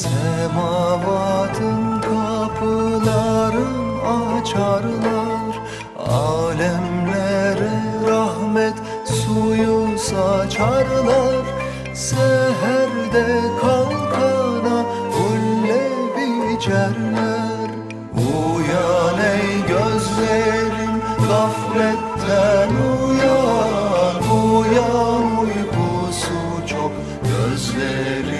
Semavatın kapıların açarlar Alemlere rahmet suyu saçarlar. Seherde kalkana ulle biçerler. Uyan ey gözlerim gafletten uyan Uyan uykusu çok gözlerim